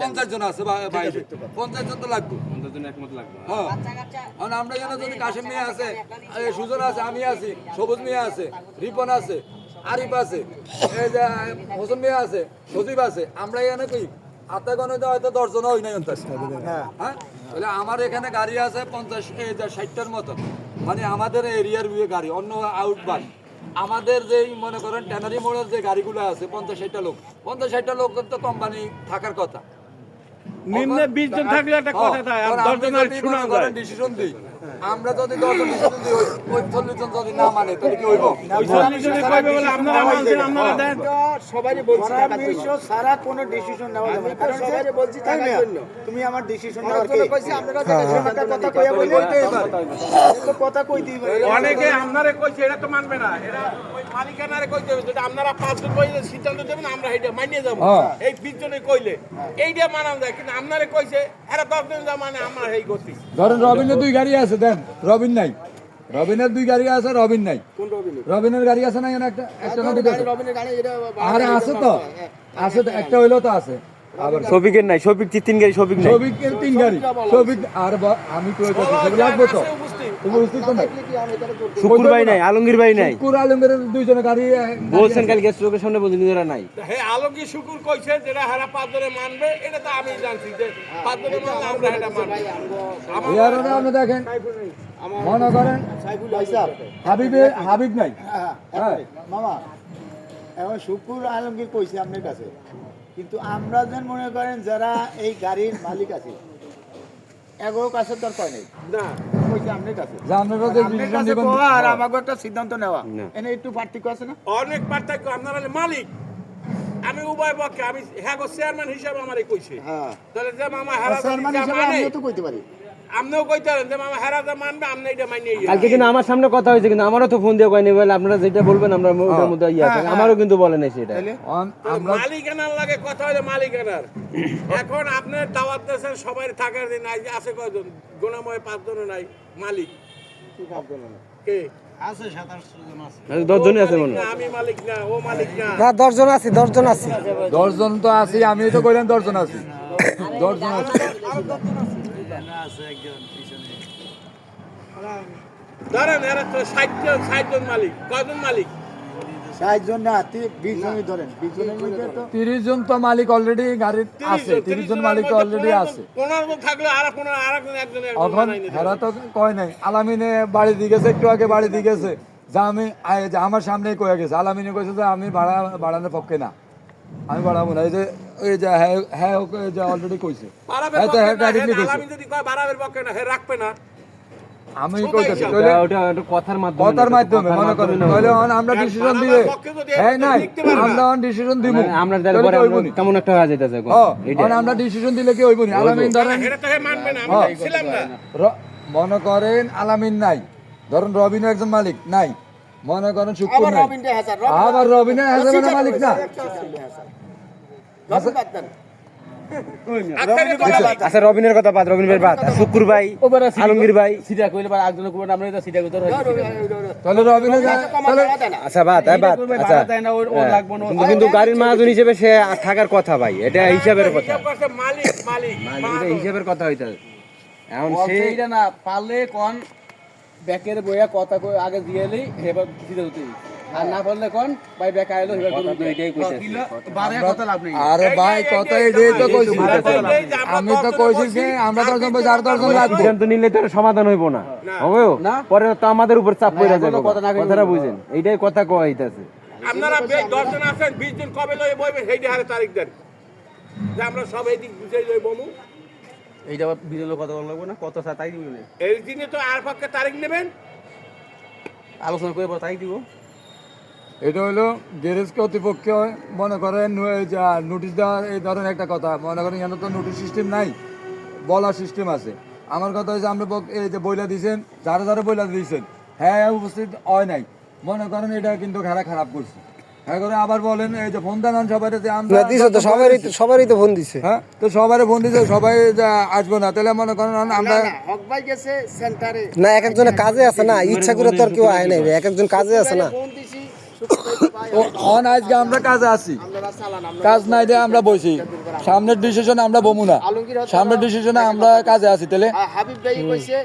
পঞ্চাশ জন আছে পঞ্চাশ জন তো লাগবে। হ্যাঁ। আমরা এখানে যদি কাশিম মিয়া আছে সুজন আছে আমি আছি সবুজ মিয়া আছে রিপন আছে আরিফ আছে হোসেন মিয়া আছে সজীব আছে আমরা এখানে কি আধা হয়তো দশজন হই নাই হ্যাঁ। তাহলে আমার এখানে গাড়ি আছে পঞ্চাশ ষাটটার মতো মানে আমাদের এরিয়ার বিয়ে গাড়ি অন্য আউটবাস আমাদের যেই মনে করেন ট্যানারি মোড়ের যে গাড়িগুলো আছে পঞ্চাশ ষাটটা লোক পঞ্চাশ ষাটটা লোক তো কোম্পানি থাকার কথা। নিম্নে বিশ জন থাকলে একটা কথা থাকে ডিসিশন দিই। আমরা যদি দশজন ডিসিশন ওই- ওই চল্লিশ জন যদি না মানে তাহলে কি হইব? ওই চল্লিশ জনে কইবে বলে আপনারা মানছেন আপনারা দেন। সবারই বলছি পরামর্শ কোনো ডিসিশন নেওয়া যাবে না। কারণ সবারই বলছি টাকার জন্য। তুমি আমার ডিসিশন নেওয়ার কে। এরকম একটা কথা কইয়া বলি তো কথা কইতেই পারি অনেকে আপনারে কইছে এটা তো মানবে না। এরা ওই মালিকানারে কইতে হবে যদি আপনারা পাঁচজন কইলে সিদ্ধান্ত দেবেন আমরা এটা মানিয়ে যাব। হ্যাঁ। এই বিশ জনে কইলে। এইটা মানান যায় কিন্তু আপনারে কইছে এরা যা মানে আমরা এই গতি। ধরেন দুই গাড়ি আছে দেন রবিন নাই। রবিনের দুই গাড়ি আছে রবিন নাই। কোন রবিনের গাড়ি আছে না এখানে একটা? একটা না দুটো আছে? রবিনের গাড়ি এটা আরে আছে তো। আছে তো একটা হইলেও তো আছে। আবার শফিকের নাই শফিক তিন গাড়ি শফিক নাই। সবিকের তিন গাড়ি। শফিক আর আমি তো লাগবে তো। শুকুর ভাই নাই আলমগীর ভাই নাই। শুকুর আলমের দুইজনের গাড়ি বলছেন কালকে চোখের সামনে বলছেন এরা নাই। হে আলমগীর শুকুর কইছে যেটা হারা পাঁচজনে মানবে এটা তো আমি জানছি যে পাঁচজনে মানলে আমরা এটা মানবো। এর আপনি দেখেন? মনে করেন হাবিবে হাবিব নাই? হ্যাঁ, হ্যাঁ। মামা এখন শুকুর আলমগীর কইছে আপনার কাছে। কিন্তু আমরা যেন মনে করেন যারা এই গাড়ির মালিক আছে এগো কাছে তোর কয় নেই। না। কাছে। কাছে কোয়া আর আমাকে একটা সিদ্ধান্ত নেওয়া। এনে একটু পার্থক্য আছে না? অনেক পার্থক্য। আপনারা মালিক। আমি উভয় পক্ষে আমি হ্যাঁ গো চেয়ারম্যান হিসাবে আমারে কইছে। হ্যাঁ। তাহলে যে মামা হারা চেয়ারম্যান হিসাবে আমি তো কইতে পারি। আপনিও কইতে পারেন যে মামা হারা যা মানবে আপনি এটা মানিয়ে কালকে কিন্তু আমার সামনে কথা হয়েছে কিন্তু আমারও তো ফোন দিয়ে কয়নি বলে আপনারা যেটা বলবেন আমরা ওটার মধ্যে ইয়ে আছে। আমারও কিন্তু বলে নাই সেটা। তাহলে অন- আমরা মালিকানার লাগে কথা মালিকানার। এখন দাওয়াত সবাই থাকার দিন আছে কয়জন? গুণাময় পাঁচজন নাই মালিক। কে দশ জনই আছে মনে আমি মালিক না ও মালিক না। আছি দশজন আছি। দশজন তো আছি আমি তো কইলাম দশজন আছি। দশজন আছি। ধরেন এরা তো ষাট জন ষাট জন মালিক। কয়জন মালিক? জন না বিশ জনই ধরেন বিশ জনের মধ্যে তো তিরিশ জন তো মালিক অলরেডি গাড়ির আছে তিরিশ জন মালিক অলরেডি আছে। থাকলে আর আর একজন একজন একজন এখন হেরা তো কয় নাই আলামিনে বাড়ি দিয়ে গেছে একটু আগে বাড়ি দিয়ে গেছে। যা আমি আমার সামনে কয়ে গেছে আলামিনে কইছে যে আমি ভাড়া বাড়ানোর পক্ষে না। আমি বাড়াবো না এই যে এই যে হ্যাঁ হ্যাঁ ওকে যে অলরেডি কইছে। হ্যাঁ তো হ্যাঁ না, কইছে আলামিন যদি কয় বাড়াবের পক্ষে না হে রাখবে না। আমি কইতেছি হিসাব। ওটা ওটা কথার মাধ্যমে কথার মাধ্যমে মনে করেন। তাহলে আমরা ডিসিশন হ্যাঁ নাই আমরা ডিসিশন দিব মানে আমরা তাহলে পরে কেমন একটা হয়ে যেতেছে এখন। আমরা ডিসিশন দিলে কি আলামিন ধরেন এটা তো মানবে না। আমি হ্যাঁ। ছিলাম না। মনে করেন আলামিন নাই। ধরেন রবিন একজন মালিক নাই। মনে করেন শুক্র আবার নাই। আবার রবিনের হাজার মালিক না। আচ্ছা। রবিনের কথা বাদ রবিন বাদ। শুকুর ভাই আলমগীর ভাই। সিটা কইলে বা একজন কোন আমরা এটা সিটা কইতে তাহলে রবিনের আচ্ছা বাদ হ্যাঁ বাদ আচ্ছা। হ্যাঁ। কিন্তু কিন্তু গাড়ির মাহাজন হিসেবে সে থাকার কথা ভাই এটা হিসাবের কথা। হিসাব মালিক? মালিক এটা হিসাবের কথা হইতাছে এখন সেইটা না পারলে কোন ব্যাকের বইয়া কথা কই আগে দিয়ে এলি এবার হতে আর না পারলে কোন? ভাই এবার কইছে। বারে লাভ নেই? আরে ভাই কত এটাই তো কইছি। আমি তো কইছি যে আমরা দশজন লাগবে। সিদ্ধান্ত নিলে তো সমাধান হইব না। হবে পরে তো আমাদের উপর চাপ পড়ে যাবে কথা কথাটা বুঝেন। এইটাই কথা কওয়া হইতাছে আপনারা বে- দশজন আছেন বিশ জন কবে লয়ে বইবেন সেই হারে তারিখ দেন। যে আমরা সব এই দিক বুঝে লই বমু। এইটা আবার কথা বলা লাগবে না? কত তাই দিবেন এই দিনে তো আর পক্ষে তারিখ নেবেন? আলোচনা করে পর তাই দিব। এটা হলো গ্যারেজ কর্তৃপক্ষ মনে করেন নোটিশ দেওয়ার এই ধরনের একটা কথা। মনে করেন এখানে তো নোটিশ সিস্টেম নাই বলার সিস্টেম আছে। আমার কথা হচ্ছে বক- এই যে বইলা দিয়েছেন যারা যারা বইলা দিয়েছেন হ্যাঁ উপস্থিত হয় নাই। মনে করেন এটা কিন্তু খেলা খারাপ করছে। এখন আবার বলেন এই যে ফোন দেন সবাই যে আমরা তো সবারই সবারই তো ফোন দিছে। হ্যাঁ তো সবারই ফোন দিছে সবাই যে আসব না। তাহলে মনে করেন আমরা না, না, হক ভাই গেছে সেন্টারে না এক একজনের কাজে আছে না ইচ্ছা করে তো আর কেউ আয় নাই এক একজন কাজে আছে না। ফোন দিছি অন আজকে আমরা কাজে আছি। কাজ নাই দিয়ে আমরা বসি সামনের ডিসিশনে আমরা বমু না। সামনের ডিসিশনে আমরা কাজে আছি তাহলে? হাবিব ভাই কইছে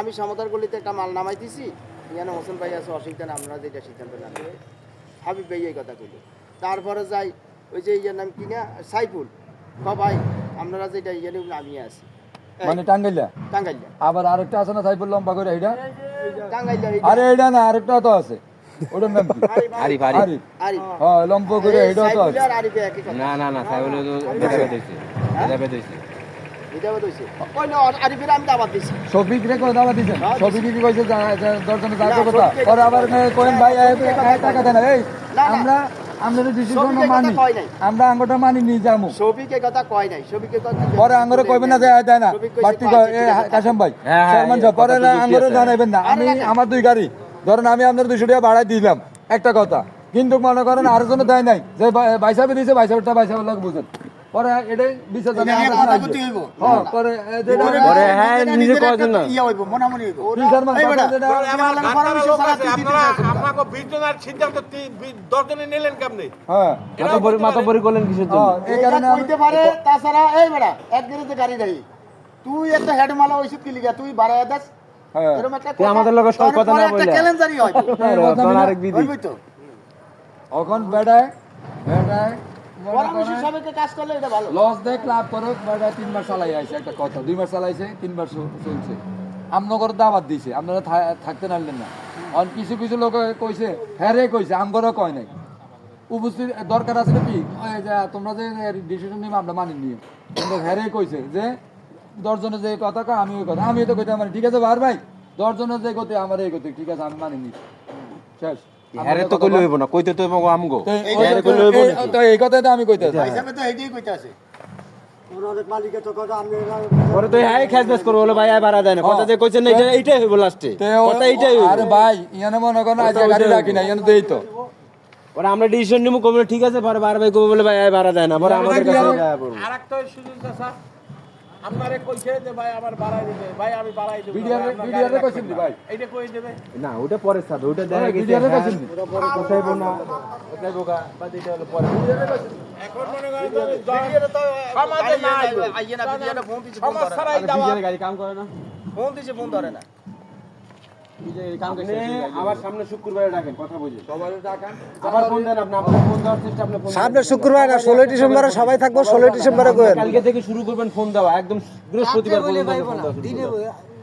আমি সমতার গলিতে একটা মাল নামাই দিছি ইয়ানো হোসেন ভাই আছে অসুবিধা না আমরা যেটা সিদ্ধান্ত। হাবিব ভাই এই কথা কইল। তারপরে যাই ওই যে ইয়ার নাম কি না? সাইফুল। ভাই আপনারা যেটা ইয়ে নেবেন আমি আছি। মানে টাঙ্গাইলা? টাঙ্গাইলা। আবার আরেকটা আছে না সাইফুল লম্বা করে এইটা? টাঙ্গাইলা আরে এইটা না আরেকটা তো আছে। ওটার নাম কি আরিফ আরিফ আরিফ হ্যাঁ লম্বা করে এইটাও তো সাইফুল আছে আর আরিফে একই কথা না না না সাহেব তো বেটা বেটাইছে বেটা বেটাইছে এটা বাদ হইছে ওই না আরিফের আমি দাবাত দিছি শফিক রে কথা দাবা দিছেন শফিক কি কইছে দর্শনে না, কথা পরে আবার কোয়েন ভাই এই এই টাকা দেন এই না, না। আমরা আমরা ডিসিশন মানি আমরা আঙ্গটা মানি নি যামু সবিকে কথা কয় নাই সবিকে কথা পরে আঙ্গরে কইবেন না যে আয় দেয় না বাড়তি পাঁচ কয়, ঠিক এ আছে। কাশেম ভাই হ্যাঁ, হ্যাঁ, চেয়ারম্যান পরে না ঠিকই আঙ্গরে জানাইবেন না আমি। আমার দুই গাড়ি ধরেন আমি আপনার দুশো টাকা ভাড়ায় দিলাম একটা কথা। কিন্তু মনে করেন আর জন্য দেয় নাই। যে বাইসাবে দিয়েছে বাইসাবেরটা বাইসাবের লোক বুঝেন। পরে এটাই বিচার জানে। হ্যাঁ পরে পরে হ্যাঁ নিজে কজন না। ইয়া হইব মনামনি হইব। বিচার মানে এই আপনারা আপনাকে জনের সিদ্ধান্ত জনে নিলেন কেমনি? হ্যাঁ। মাথা পরি মাথা পরি। করলেন কিসের জন্য? এই কারণে কইতে পারে তাছাড়া এই বেটা এক গেরেতে গাড়ি নাই। তুই একটা হেডমালা হইছিস কি লিগা তুই বাড়ায় দাস হ্যাঁ। আমাদের লগে সব কথা না। হয়। তোর আরেক বিধি। হইবই তো। এখন বেটায় বেটায় পরামর্শ সবাইকে কাজ করলে এটা ভালো। লস দেখ লাভ করো বেটায় তিন মাস চালাই আছে একটা কথা। দুই মাস চালাইছে তিন মাস চলছে। আমনগর দাবাত দিছে আপনারা থাকতে নারলেন না। আর কিছু কিছু লোক কইছে হ্যাঁ রে কইছে আমগরও কয় নাই। উপস্থিত দরকার আছে কি যে তোমরা যে ডিসিশন নিবে আমরা মানি নিয়ে। কিন্তু হ্যাঁ রে কইছে যে দশজনের যে কথা কয় আমি ওই কথা। আমি তো কইতে মানে ঠিক আছে বার ভাই? দশজনের যে গতি আমার এই গতি ঠিক আছে আমি মানি নি। শেষ। তো কইলে হইব না কইতে তো আমাকে আমগো। তো এই- রে কইলে হইব এই- তো এই কথাটা আমি কইতে হিসাবে তো এইটাই কইতে আছে। পরে তো খেজ বেস করব বলে ভাই আয় বাড়া দেয় না কথা যে কইছেন না এটা এইটাই হইব লাস্টে কথা এইটাই হইব। আরে ভাই ইয়ানে করেন আজকে গাড়ি ইয়ানে দেই আমরা ডিসিশন কবে ঠিক আছে পরে বার ভাই কবে বলে ভাই আয় বাড়া দেয় না পরে আমাদের কাছে যায় পড়ব। আর একটা সুযোগ চাচা আপনারে কইছে যে ভাই আমার বাড়াই দিবে ভাই আমি বাড়াই দেব বিডিআর বিডিআর কইছেন দি ভাই? এইটা কই দেবে? না ওটা পরে সাথে ওটা দেখা গেছে হ্যাঁ, কইছেন দি কোথায়বো না। কোথায়বো গা বা এটা হলো পরে। এখন মনে করেন যে সমাজে নাই। আইয়ে না বিডিআর ফোন দিছে সমাজ ছাড়াই দাওয়া বিজয়ের গাড়ি কাম করে না। ফোন দিছে ফোন ধরে না। সামনে শুক্রবারে ডাকেন কথা বুঝে সবাই আবার ফোন দেন আপনি আপনার ফোন দেওয়ার চেষ্টা আপনি ফোন সামনে শুক্রবার না ষোলোই ডিসেম্বরে সবাই থাকব ষোলোই ডিসেম্বরে কালকে থেকে শুরু করবেন ফোন দেওয়া একদম বৃহস্পতিবার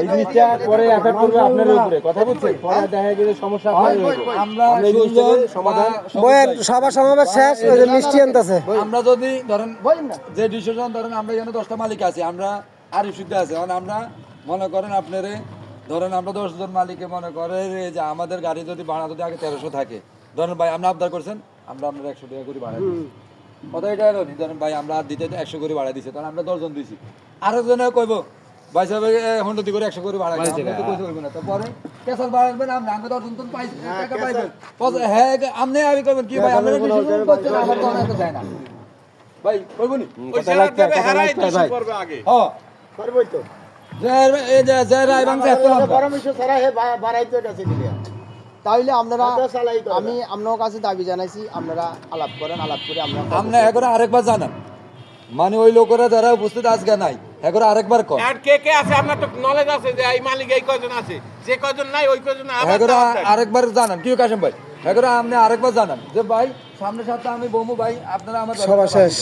এই জিনিসটা পরে এফেক্ট করবে আপনার উপরে। কথা বুঝছেন? পরে দেখা গেলে সমস্যা আমরা আমরা এই সমাধান সভা সমাবেশ শেষ মিষ্টি আনতেছে। আমরা যদি ধরেন যে ডিসিশন ধরেন আমরা এখানে দশটা মালিক আছি আমরা শুদ্ধ আছে। কারণ আমরা মনে করেন আপনারে ধরেন আমরা দশজন মালিকে মনে করে যে আমাদের গাড়ি যদি ভাড়া যদি আগে তেরোশো থাকে। ধরেন ভাই আমরা আবদার করছেন? আমরা আপনার একশো টাকা করে ভাড়া দিচ্ছি কথা এটা ধরেন ভাই আমরা আর দিতে একশো করে ভাড়া দিচ্ছি তখন আমরা দশজন দিছি। আরও জনে কইব ভাই সাহেব হন্ডতি করে একশো করে। তো না। তারপরে টাকা পাইবেন। হ্যাঁ আপনি আমি কইবেন কি ভাই? করছেন আমার তো অনেক যায় না ভাই কইব নি? ওই সেলার দেবে হারাই দিছি হ্যাঁ করবই তো। যে এই যে যে রায় ভাঙছে এত লম্বা। পরামর্শ ছাড়া হে বা- বাড়াইতে গেছে দিলে তাইলে আপনারা আমি আপনার কাছে দাবি জানাইছি আপনারা আলাপ করেন আলাপ করে আমরা এখন আরেকবার জানান। মানে ওই লোকেরা যারা উপস্থিত আজকে নাই এখন আরেকবার কর আর কে কে আছে? আপনার তো নলেজ আছে যে এই মালিক এই কজন আছে? যে কজন নাই ওই কজন এগুলো আরেকবার জানান। কি কাশেম ভাই? এগুলো আপনি আরেকবার জানান। যে ভাই সামনের সপ্তাহে আমি বমু ভাই আপনারা আমার সবার শেষ।